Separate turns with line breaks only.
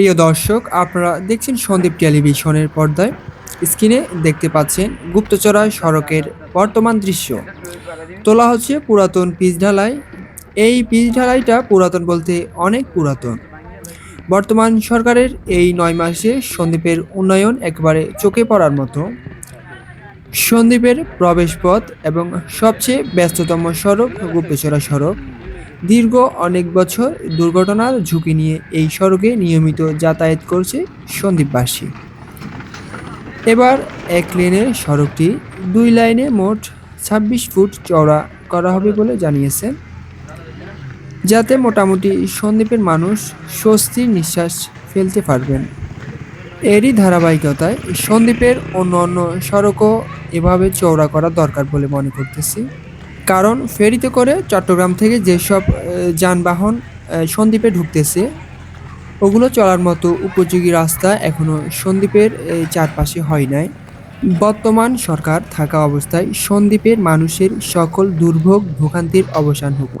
প্রিয় দর্শক, আপনারা দেখছেন সন্দীপ টেলিভিশনের পর্দায়। স্ক্রিনে দেখতে পাচ্ছেন গুপ্তচরা সড়কের বর্তমান দৃশ্য। তোলা হচ্ছে পুরাতন পিচ ঢালাই। এই পিচ ঢালাইটা পুরাতন বলতে অনেক পুরাতন। বর্তমান সরকারের এই নয় মাসে সন্দ্বীপের উন্নয়ন একবারে চোখে পড়ার মতো। সন্দীপের প্রবেশপথ এবং সবচেয়ে ব্যস্ততম সড়ক গুপ্তচরা সড়ক। দীর্ঘ অনেক বছর দুর্ঘটনার ঝুঁকি নিয়ে এই সড়কে নিয়মিত যাতায়াত করছে সন্দ্বীপবাসী। এবার এক লেনের সড়কটি দুই লাইনে মোট ছাব্বিশ ফুট চওড়া করা হবে বলে জানিয়েছেন। যাতে মোটামুটি সন্দ্বীপের মানুষ স্বস্তির নিঃশ্বাস ফেলতে পারবেন। এরই ধারাবাহিকতায় সন্দ্বীপের অন্য অন্য সড়কও এভাবে চওড়া করা দরকার বলে মনে করতেছি। কারণ ফেরিতে করে চট্টগ্রাম থেকে যেসব যানবাহন সন্দ্বীপে ঢুকতেছে, ওগুলো চলার মতো উপযোগী রাস্তা এখনও সন্দ্বীপের চারপাশে হয় নাই। বর্তমান সরকার থাকা অবস্থায় সন্দ্বীপের মানুষের সকল দুর্ভোগ ভোগান্তির অবসান হোক।